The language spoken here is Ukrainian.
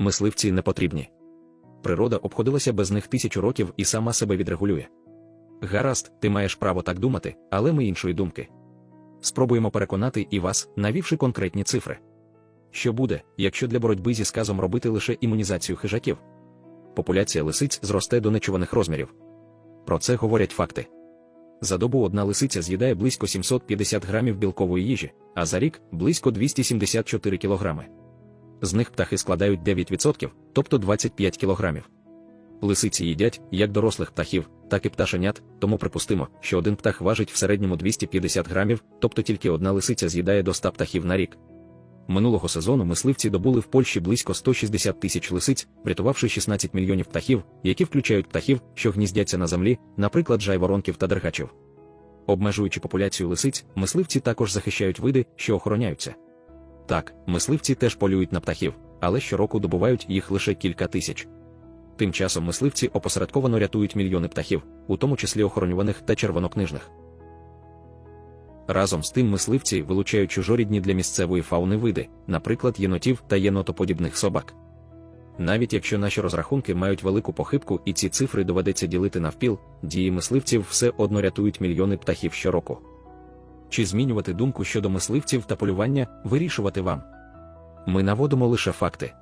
мисливці не потрібні. Природа обходилася без них тисячу років і сама себе відрегулює. Гаразд, ти маєш право так думати, але ми іншої думки. Спробуємо переконати і вас, навівши конкретні цифри. Що буде, якщо для боротьби зі сказом робити лише імунізацію хижаків? Популяція лисиць зросте до нечуваних розмірів. Про це говорять факти. За добу одна лисиця з'їдає близько 750 грамів білкової їжі, а за рік близько 274 кілограми. З них птахи складають 9%, тобто 25 кілограмів. Лисиці їдять як дорослих птахів, так і пташенят, тому припустимо, що один птах важить в середньому 250 грамів, тобто тільки одна лисиця з'їдає до 100 птахів на рік. Минулого сезону мисливці добули в Польщі близько 160 тисяч лисиць, врятувавши 16 мільйонів птахів, які включають птахів, що гніздяться на землі, наприклад, жайворонків та дергачів. Обмежуючи популяцію лисиць, мисливці також захищають види, що охороняються. Так, мисливці теж полюють на птахів, але щороку добувають їх лише кілька тисяч. Тим часом мисливці опосередковано рятують мільйони птахів, у тому числі охоронюваних та червонокнижних. Разом з тим мисливці вилучають чужорідні для місцевої фауни види, наприклад, єнотів та єнотоподібних собак. Навіть якщо наші розрахунки мають велику похибку і ці цифри доведеться ділити навпіл, дії мисливців все одно рятують мільйони птахів щороку. Чи змінювати думку щодо мисливців та полювання вирішувати вам? Ми наводимо лише факти.